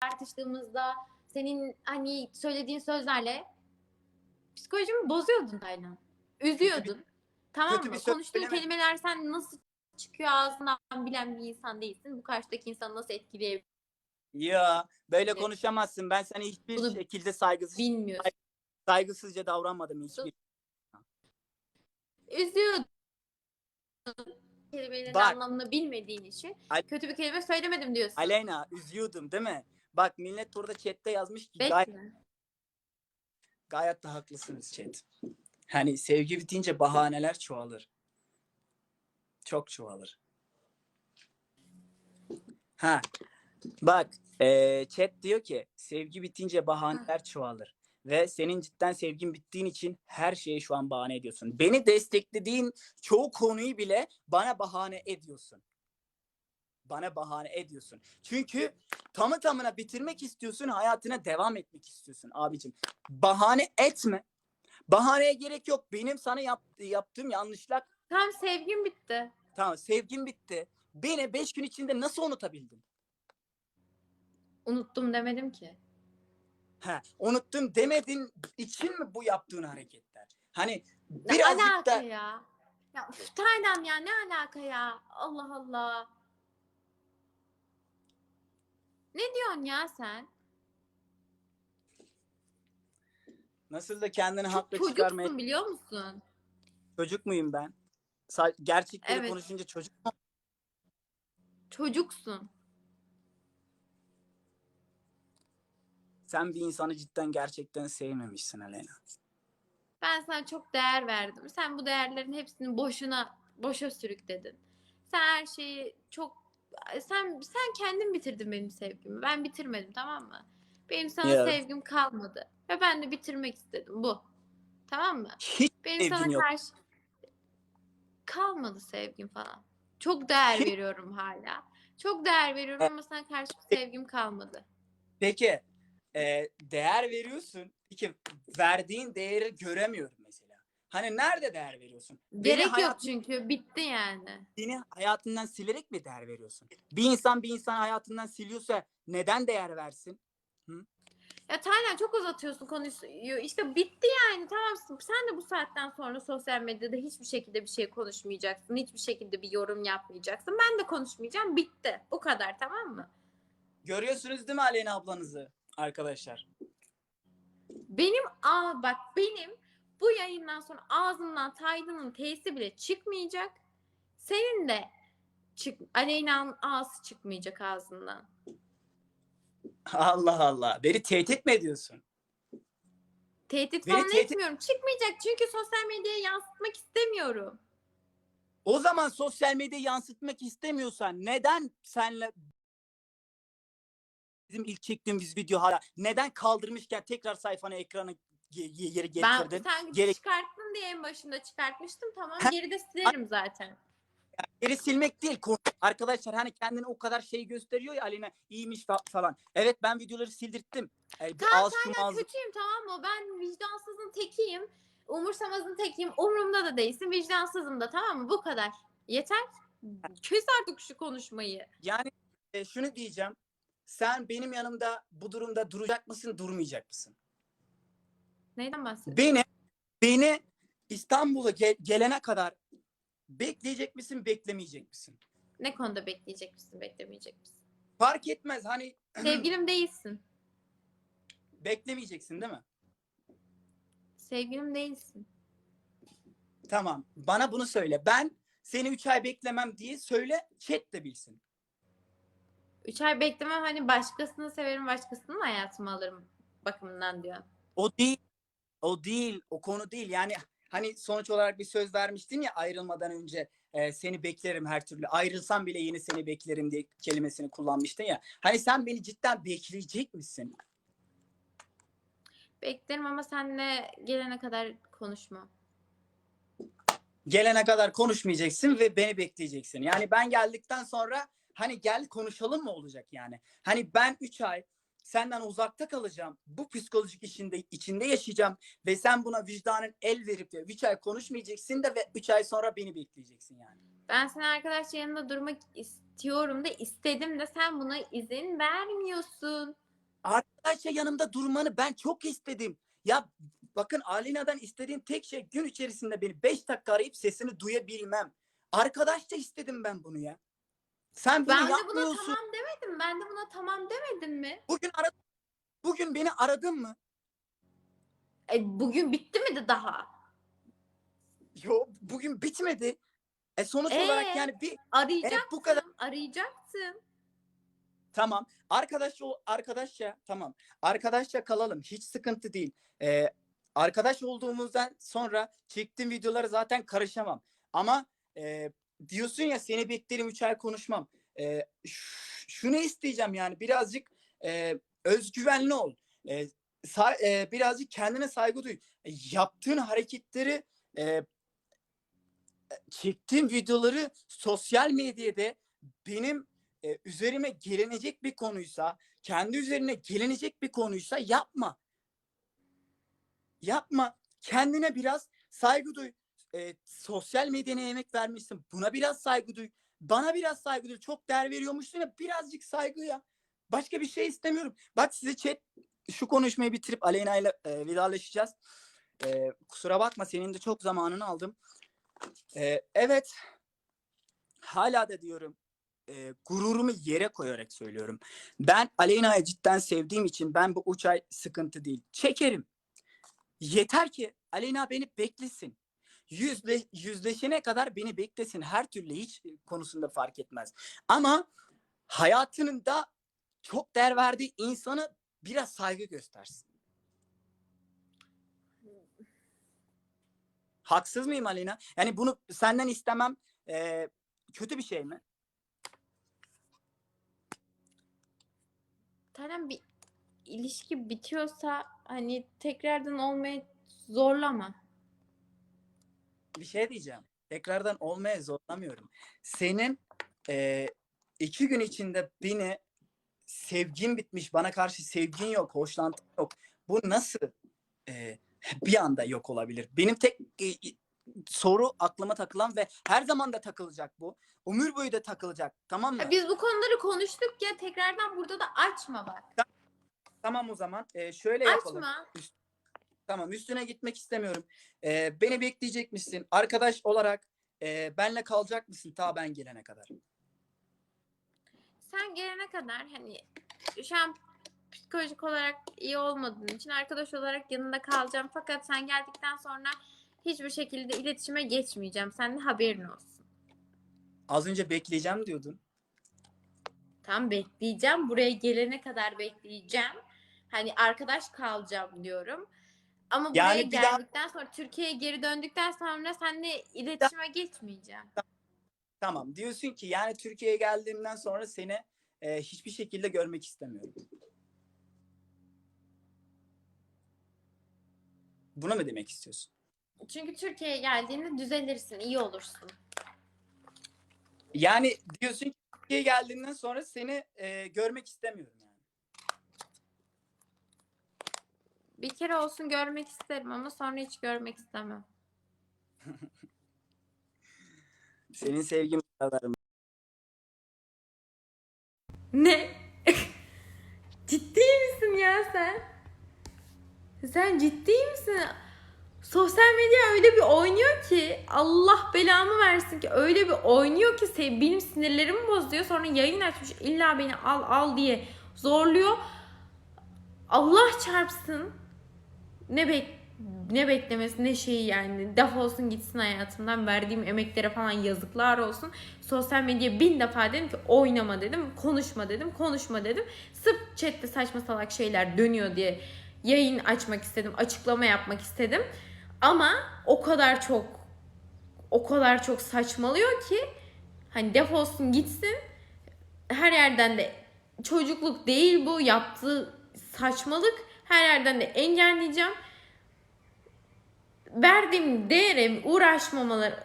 tartıştığımızda senin hani söylediğin sözlerle psikolojimi bozuyordun Taylan. Üzüyordun. tamam mı? Konuştuğun kelimeler sen nasıl çıkıyor ağzından bilen bir insan değilsin. Bu karşıdaki insanı nasıl etkileyebilir Ya böyle Evet. konuşamazsın. Ben sana hiçbir Bunu şekilde saygısız bilmiyorsun. saygısızca davranmadım hiçbir. Üzüyordun. Kelimelerin Bak. anlamını bilmediğin için Al- kötü bir kelime söylemedim diyorsun. Aleyna üzüyordum değil mi? Bak millet burada chatte yazmış ki gayet, Bekle. gayet de haklısınız chat. Hani sevgi bitince bahaneler çoğalır. Çok çoğalır. Ha. Bak eee, chat diyor ki sevgi bitince bahaneler çoğalır. Ve senin cidden sevgin bittiğin için her şeye şu an bahane ediyorsun. Beni desteklediğin çoğu konuyu bile bana bahane ediyorsun. Bana bahane ediyorsun. Çünkü tamı tamına bitirmek istiyorsun, hayatına devam etmek istiyorsun abicim. Bahane etme. Bahaneye gerek yok. Benim sana yap- yaptığım yanlışlar Tamam sevgim bitti. tamam sevgim bitti. Beni beş gün içinde nasıl unutabildin? Unuttum demedim ki. Ha, unuttum demedin için mi bu yaptığın hareketler? Hani Ne birazcık alaka da ya? Ya üf, Taylan ya ne alaka ya? Allah Allah. Ne diyorsun ya sen? nasıl da kendini Çok haklı çocuksun çıkarmaya biliyor musun? çocuk muyum ben? Sa- gerçekleri Evet. konuşunca çocuk mu? Çocuksun. Sen bir insanı cidden gerçekten sevmemişsin Aleyna. Ben sana çok değer verdim. Sen bu değerlerin hepsini boşuna boşa sürükledin. Sen her şeyi çok sen sen kendin bitirdin benim sevgimi. Ben bitirmedim tamam mı? Benim sana Ya. sevgim kalmadı ve ben de bitirmek istedim bu. Tamam mı? Hiç Benim sevgin sana yok. karşı kalmadı sevgim falan. Çok değer Hiç- veriyorum hala. Çok değer veriyorum ama sana karşı bir sevgim kalmadı. Peki e, değer veriyorsun. Peki verdiğin değeri göremiyorum. Hani nerede değer veriyorsun? Beni Gerek yok hayat- çünkü bitti yani. Beni hayatından silerek mi değer veriyorsun? Bir insan bir insan hayatından siliyorsa neden değer versin? Ya Taylan çok uzatıyorsun konuyu. İşte bitti yani tamam. Sen de bu saatten sonra sosyal medyada hiçbir şekilde bir şey konuşmayacaksın. Hiçbir şekilde bir yorum yapmayacaksın. Ben de konuşmayacağım. Bitti. Bu kadar tamam mı? Görüyorsunuz değil mi Aleyna ablanızı arkadaşlar? Benim aa bak benim bu yayından sonra ağzımdan Taylan'ın T'si bile çıkmayacak. Senin de çık Aleyna'nın A'sı çıkmayacak ağzından. Allah Allah. Beni tehdit mi ediyorsun? Tehdit Beni falan tehdit- etmiyorum. Çıkmayacak çünkü sosyal medyaya yansıtmak istemiyorum. O zaman sosyal medyayı yansıtmak istemiyorsan neden senle bizim ilk çektiğimiz video hala neden kaldırmışken tekrar sayfanı ekrana ye- yeri Ben getirdin? sen Gerek- çıkarttın diye en başında çıkartmıştım. Tamam Ha- geride silerim zaten. Geri silmek değil. Arkadaşlar hani kendini o kadar şey gösteriyor ya Aleyna iyiymiş fa- falan. Evet ben videoları sildirttim. Yani şu Ben ağzı- kötüyüm tamam mı? Ben vicdansızın tekiyim. Umursamazın tekiyim. Umurumda da değilsin. Vicdansızım da tamam mı? Bu kadar. Yeter. Kes artık şu konuşmayı. Yani e, şunu diyeceğim. Sen benim yanımda bu durumda duracak mısın, durmayacak mısın? Neyden bahsediyorsun? Beni beni İstanbul'a ge- gelene kadar bekleyecek misin, beklemeyecek misin? Ne konuda bekleyecek misin, beklemeyecek misin? Fark etmez hani Sevgilim değilsin. beklemeyeceksin değil mi? Sevgilim değilsin. Tamam. Bana bunu söyle. Ben seni 3 ay beklemem diye söyle. Chat de bilsin. Üç ay beklemem hani başkasını severim, başkasının hayatıma alırım bakımından diyor. O değil. O değil. O konu değil. Yani hani sonuç olarak bir söz vermiştin ya ayrılmadan önce e, seni beklerim her türlü. Ayrılsam bile yine seni beklerim diye kelimesini kullanmıştın ya. Hani sen beni cidden bekleyecek misin? Beklerim ama seninle gelene kadar konuşma. Gelene kadar konuşmayacaksın ve beni bekleyeceksin. Yani ben geldikten sonra hani gel konuşalım mı olacak yani? Hani ben 3 ay senden uzakta kalacağım. Bu psikolojik içinde içinde yaşayacağım ve sen buna vicdanın el verip de 3 ay konuşmayacaksın da ve 3 ay sonra beni bekleyeceksin yani. Ben senin arkadaş yanında durmak istiyorum da istedim de sen buna izin vermiyorsun. arkadaşça yanımda durmanı ben çok istedim. Ya bakın Alina'dan istediğim tek şey gün içerisinde beni 5 dakika arayıp sesini duyabilmem. Arkadaşça istedim ben bunu ya. Sen bunu Ben de buna yapmıyorsun. tamam demedim. Ben de buna tamam demedim mi? Bugün ara Bugün beni aradın mı? E, bugün bitti mi de daha? Yo bugün bitmedi. E sonuç Ee? olarak yani bir Arayacaktım. Evet, bu kadar. Arayacaktım. Tamam. Arkadaş ol- arkadaşça tamam. Arkadaşça kalalım. Hiç sıkıntı değil. Ee, arkadaş olduğumuzdan sonra çektiğim videolara zaten karışamam. Ama e, diyorsun ya seni beklerim 3 ay konuşmam. E, şunu isteyeceğim yani birazcık e, özgüvenli ol. E, sa- e, birazcık kendine saygı duy. E, yaptığın hareketleri e, çektiğim videoları sosyal medyada benim e, üzerime gelinecek bir konuysa, kendi üzerine gelinecek bir konuysa yapma. Yapma. Kendine biraz saygı duy. E, sosyal medyana emek vermişsin. Buna biraz saygı duy. Bana biraz saygı duy. Çok değer veriyormuşsun ya birazcık saygı ya. Başka bir şey istemiyorum. Bak size chat şu konuşmayı bitirip Aleyna ile e. E, kusura bakma senin de çok zamanını aldım. E, evet. Hala da diyorum e, gururumu yere koyarak söylüyorum. Ben Aleyna'yı cidden sevdiğim için ben bu üç ay sıkıntı değil. Çekerim. Yeter ki Aleyna beni beklesin. Yüzle, yüzleşene kadar beni beklesin. Her türlü hiç konusunda fark etmez. Ama hayatının da çok değer verdiği insanı biraz saygı göstersin. Haksız mıyım Aleyna? Yani bunu senden istemem e, kötü bir şey mi? Tanem bir ilişki bitiyorsa hani tekrardan olmaya zorlama. Bir şey diyeceğim. Tekrardan olmaya zorlamıyorum. Senin e, iki gün içinde beni sevgin bitmiş, bana karşı sevgin yok, hoşlantın yok. Bu nasıl e, bir anda yok olabilir? Benim tek e, soru aklıma takılan ve her zaman da takılacak bu. Ömür boyu da takılacak. Tamam mı? Ya Biz bu konuları konuştuk ya tekrardan burada da açma bak. Tamam o zaman. E, şöyle yapalım. Açma. Tamam üstüne gitmek istemiyorum. Ee, beni bekleyecek misin? Arkadaş olarak e, benle kalacak mısın ta ben gelene kadar? Sen gelene kadar hani şu an psikolojik olarak iyi olmadığın için arkadaş olarak yanında kalacağım. Fakat sen geldikten sonra hiçbir şekilde iletişime geçmeyeceğim. Senin de haberin olsun. Az önce bekleyeceğim diyordun. Tam bekleyeceğim. Buraya gelene kadar bekleyeceğim. Hani arkadaş kalacağım diyorum. Ama buraya Yani bir daha- geldikten sonra Türkiye'ye geri döndükten sonra seninle iletişime geçmeyeceğim. Tamam diyorsun ki yani Türkiye'ye geldiğimden sonra seni e, hiçbir şekilde görmek istemiyorum. Bunu mu demek istiyorsun? Çünkü Türkiye'ye geldiğinde düzelirsin, iyi olursun. Yani diyorsun ki Türkiye'ye geldiğinden sonra seni e, görmek istemiyorum yani. Bir kere olsun görmek isterim ama sonra hiç görmek istemem. Senin sevgin kadar mı? Ne? ciddi misin ya sen? Sen ciddi misin? Sosyal medya öyle bir oynuyor ki Allah belamı versin ki öyle bir oynuyor ki benim sinirlerimi bozuyor. Sonra yayın açmış illa beni al al diye zorluyor. Allah çarpsın. Ne bek ne beklemesi ne şeyi yani defolsun gitsin hayatımdan verdiğim emeklere falan yazıklar olsun. Sosyal medyaya bin defa dedim ki oynama dedim, konuşma dedim, konuşma dedim. Sırf chatte saçma salak şeyler dönüyor diye yayın açmak istedim, açıklama yapmak istedim. Ama o kadar çok o kadar çok saçmalıyor ki hani defolsun gitsin. Her yerden de çocukluk değil bu yaptığı saçmalık. Her yerden de engelleyeceğim. Verdiğim değere uğraşmamaları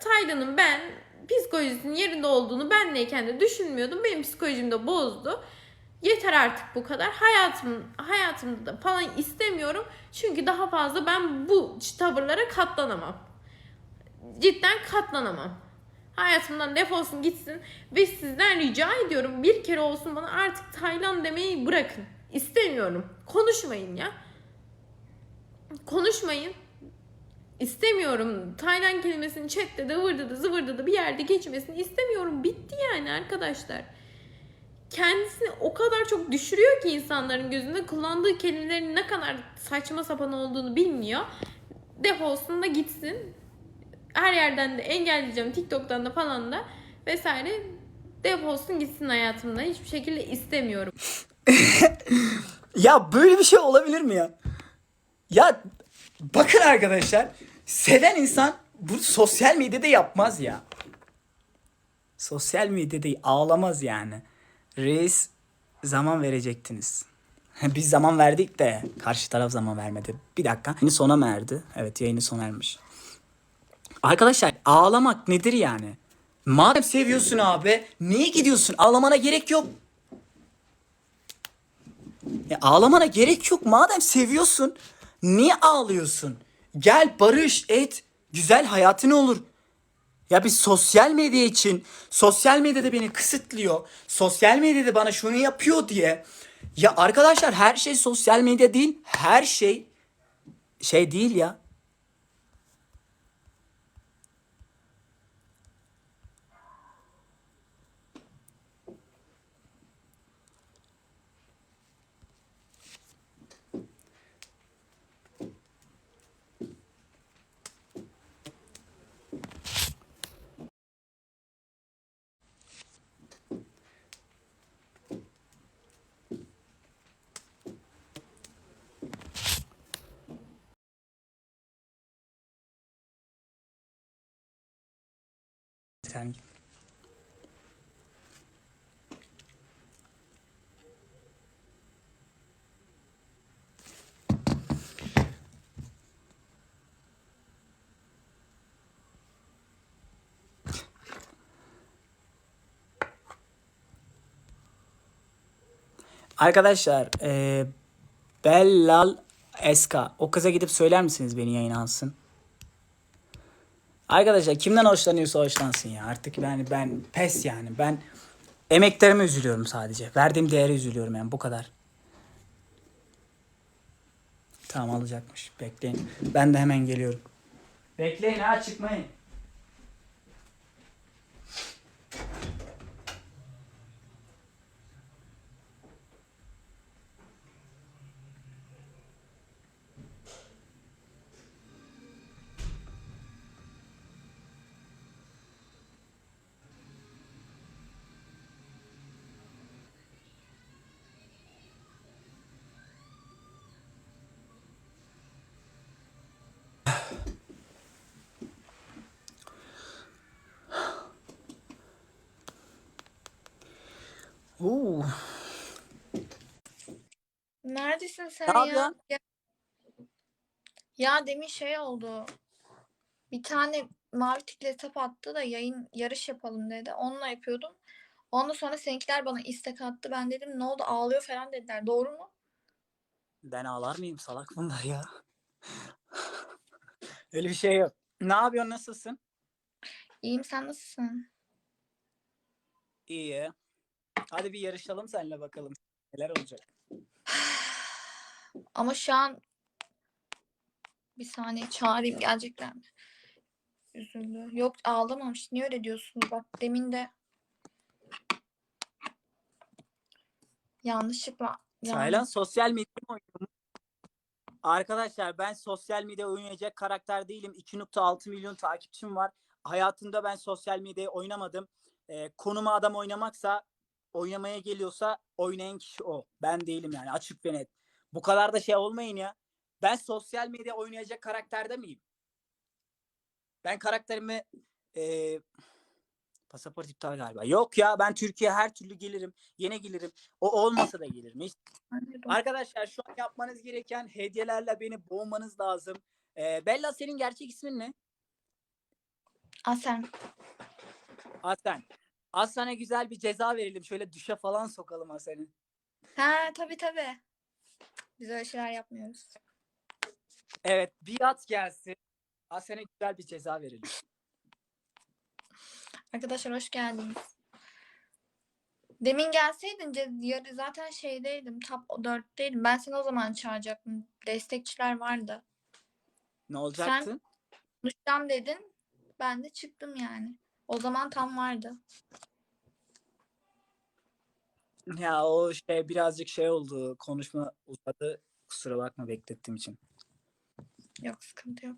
Taylan'ın ben psikolojisinin yerinde olduğunu benleyken de düşünmüyordum. Benim psikolojim de bozdu. Yeter artık bu kadar. Hayatım hayatımda da falan istemiyorum. Çünkü daha fazla ben bu tavırlara katlanamam. Cidden katlanamam. Hayatımdan defolsun gitsin ve sizden rica ediyorum bir kere olsun bana artık Taylan demeyi bırakın. İstemiyorum. Konuşmayın ya. Konuşmayın. İstemiyorum. Taylan kelimesinin chatte de vırdı da zıvırdı bir yerde geçmesini istemiyorum. Bitti yani arkadaşlar. Kendisini o kadar çok düşürüyor ki insanların gözünde kullandığı kelimelerin ne kadar saçma sapan olduğunu bilmiyor. Defolsun da gitsin. Her yerden de engelleyeceğim. TikTok'tan da falan da vesaire. Defolsun gitsin hayatımda. Hiçbir şekilde istemiyorum. Ya böyle bir şey olabilir mi ya? Ya bakın arkadaşlar. Seven insan bu sosyal medyada yapmaz ya. Sosyal medyada ağlamaz yani. Reis zaman verecektiniz. Biz zaman verdik de karşı taraf zaman vermedi. Bir dakika. Yayını sona mı erdi? Evet yayını sona ermiş. Arkadaşlar ağlamak nedir yani? Madem seviyorsun abi niye gidiyorsun? Ağlamana gerek yok. Ya ağlamana gerek yok. Madem seviyorsun niye ağlıyorsun? Gel barış et. Güzel hayatın olur. Ya biz sosyal medya için sosyal medyada beni kısıtlıyor. Sosyal medyada bana şunu yapıyor diye. Ya arkadaşlar her şey sosyal medya değil. Her şey şey değil ya. Sen Arkadaşlar eee Bellal Eska o kıza gidip söyler misiniz beni yayına alsın? Arkadaşlar kimden hoşlanıyorsa hoşlansın ya. Artık yani ben pes yani. Ben emeklerime üzülüyorum sadece. Verdiğim değere üzülüyorum yani bu kadar. Tamam alacakmış. Bekleyin. Ben de hemen geliyorum. Bekleyin ha çıkmayın. Oo. Neredesin sen Ne ya? yapıyorsun? ya? Ya demin şey oldu. Bir tane mavi tikli hesap attı da yayın yarış yapalım dedi. Onunla yapıyordum. Ondan sonra seninkiler bana istek attı. Ben dedim ne oldu ağlıyor falan dediler. Doğru mu? Ben ağlar mıyım salak bunlar ya. Öyle bir şey yok. Ne yapıyorsun nasılsın? İyiyim sen nasılsın? İyi. Hadi bir yarışalım seninle bakalım. Neler olacak? Ama şu an bir saniye çağırayım gelecekler mi? Üzüldü. Yok ağlamamış. Niye öyle diyorsunuz? Bak demin de yanlışlıkla Taylan sosyal medya mı oynuyor? Arkadaşlar ben sosyal medya oynayacak karakter değilim. 2.6 milyon takipçim var. Hayatımda ben sosyal medyayı oynamadım. Ee, konuma adam oynamaksa oynamaya geliyorsa oynayan kişi o. Ben değilim yani açık ve net. Bu kadar da şey olmayın ya. Ben sosyal medya oynayacak karakterde miyim? Ben karakterimi ee, pasaport iptal galiba. Yok ya ben Türkiye her türlü gelirim. Yine gelirim. O olmasa da gelirim. Hiç Arkadaşlar şu an yapmanız gereken hediyelerle beni boğmanız lazım. Ee, Bella senin gerçek ismin ne? Asen. Aslen. Aslen'e güzel bir ceza verelim. Şöyle düşe falan sokalım Aslen'i. Ha tabii tabii. Biz öyle şeyler yapmıyoruz. Evet bir at gelsin. Aslen'e güzel bir ceza verelim. Arkadaşlar hoş geldiniz. Demin gelseydin ce- yarı zaten şeydeydim. Top 4'teydim. Ben seni o zaman çağıracaktım. Destekçiler vardı. Ne olacaktı? Konuşacağım dedin. Ben de çıktım yani. O zaman tam vardı. Ya o şey birazcık şey oldu. Konuşma uzadı. Kusura bakma beklettiğim için. Yok sıkıntı yok.